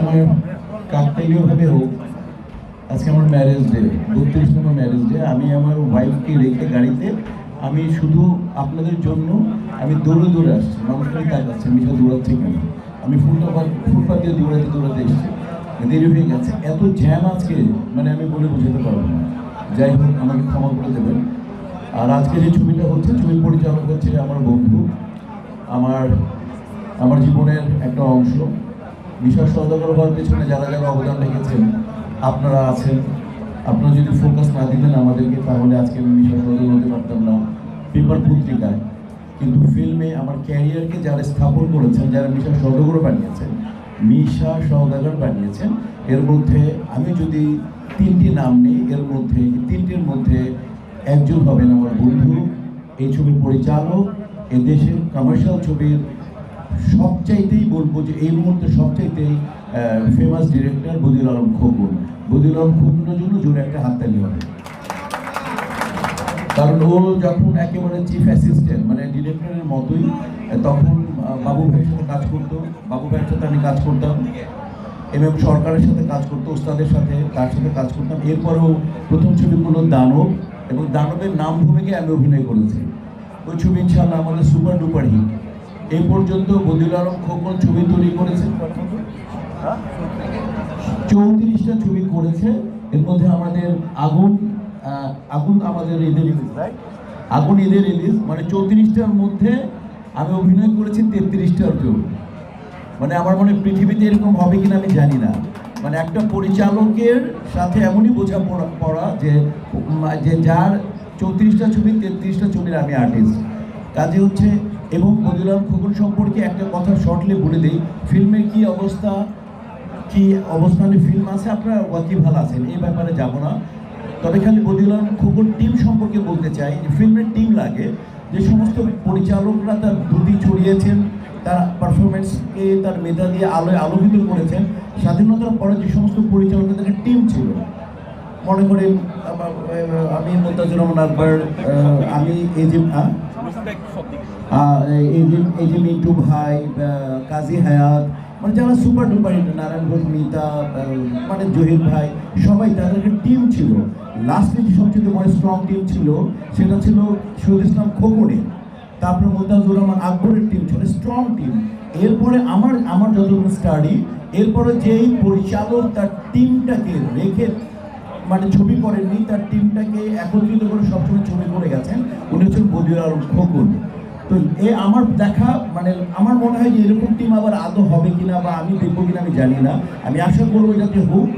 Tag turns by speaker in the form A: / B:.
A: আমার কাকতালীয়ভাবে হোক, আজকে আমার ম্যারেজ ডে বত্রিশ নম্বর ম্যারেজ ডে আমি আমার ওয়াইফকে রেখে গাড়িতে আমি শুধু আপনাদের জন্য আমি দৌড়ে দৌড়ে আসছি। মানুষ খালি তাকাচ্ছে মিশা দৌড়াচ্ছে কেন? আমি ফুটপাথ ফুটপাত দিয়ে দৌড়াতে দৌড়াতে এসেছি। দেরি হয়ে গেছে। এত জ্যাম আজকে মানে আমি বলে বোঝাতে পারব না। যাই হোক, আমাকে ক্ষমা করে দেবেন। আর আজকে যে ছবিটা হচ্ছে ছবির পরিচালক হচ্ছে আমার বন্ধু। আমার আমার জীবনের একটা অংশ। বিশ্বাস সদাগর হওয়ার পেছনে যারা যারা অবদান রেখেছেন, আপনারা আছেন। আপনারা যদি ফোকাস না দিতেন আমাদেরকে, তাহলে আজকে আমি বিশ্বাস সদাগর হতে পারতাম না। পেপার পত্রিকায়। কিন্তু ফিল্মে আমার ক্যারিয়ারকে যারা স্থাপন করেছেন, যারা মিশা সৌদাগর বানিয়েছেন, মিশা সৌদাগর বানিয়েছেন, এর মধ্যে আমি যদি তিনটি নাম নিই, এর মধ্যে তিনটির মধ্যে একজন হবেন আমার বন্ধু, এই ছবির পরিচালক, এ দেশের কমার্শিয়াল ছবির সবচাইতেই বলব যে এই মুহূর্তে সবচাইতেই ফেমাস ডিরেক্টর বদিউল আলম খোকন। বদিউল আলম খোকনের জন্য জোরে একটা হাততালি হবে। কারণ ও যখন একেবারে চিফ অ্যাসিস্ট্যান্ট মানে ডিরেক্টরের মতোই, তখন বাবু ভাইয়ের সাথে কাজ করতো। বাবু ভাইয়ের সাথে আমি কাজ করতাম। এম এম সরকারের সাথে কাজ করতো, ওস্তাদের সাথে তার সাথে কাজ করতাম। এরপরেও প্রথম ছবি ছবিগুলো দানব, এবং দানবের নাম ভূমিকে আমি অভিনয় করেছি। ওই ছবি ইনশাল্লাহ আমাদের সুপার ডুপার হিট এই পর্যন্ত বদিউল আলম খোকন ছবি তৈরি করেছেন চৌত্রিশটা ছবি করেছে। এর মধ্যে আমাদের আগুন আগুন আমাদের ঈদের রিলিজ আগুন ঈদের রিলিজ মানে চৌত্রিশটার মধ্যে আমি অভিনয় করেছি তেত্রিশটার জন্য। মানে আমার মনে পৃথিবীতে এরকম হবে কিনা আমি জানি না। মানে একটা পরিচালকের সাথে এমনই বোঝা পড়া যে যে যার চৌত্রিশটা ছবি তেত্রিশটা ছবির আমি আর্টিস্ট কাজে হচ্ছে এবং বদিলাম খোকন সম্পর্কে একটা কথা শর্টলি বলে দিই। ফিল্মের কি অবস্থা? কি অবস্থানে ফিল্ম আছে আপনারা ওয়াকি ভালো আছেন? এই ব্যাপারে যাব না। তবে খালি বদিউলাম খোকন টিম সম্পর্কে বলতে চাই। যে ফিল্মের টিম লাগে। যে সমস্ত পরিচালকরা তার দুটি ছড়িয়েছেন তার পারফরমেন্সকে তার মেধা দিয়ে আলোয় আলোকিত করেছেন স্বাধীনতার পরে যে সমস্ত পরিচালকদের একটা টিম ছিল। মনে আমার, আমি মোতাজুর রহমান আকবর আমি এই যে আহ? আহ, এই যে মিন্টু ভাই কাজী হায়াত মানে যারা সুপার ডুপার নারায়ণ ঘোষ মিতা মানে জহির ভাই, সবাই তাদের একটা টিম ছিল। লাস্টে যে সবচেয়ে বড় স্ট্রং টিম ছিল, সেটা ছিল শহীদ ইসলাম খোকনের তারপরে মোতাজুর রহমান আকবরের টিম ছিল স্ট্রং টিম এরপরে আমার আমার যতটুকু স্টাডি এরপরে যেই পরিচালক তার টিমটাকে রেখে মানে ছবি করেননি, তার টিমটাকে একত্রিত করে সবসময় ছবি করে গেছেন, উনি হচ্ছেন বদিউল আলম খোকন। তো এ আমার দেখা মানে আমার মনে হয় যে এরকম টিম আবার আদৌ হবে কিনা বা আমি দেখব কিনা আমি জানি না। আমি আশা করব যাতে হোক।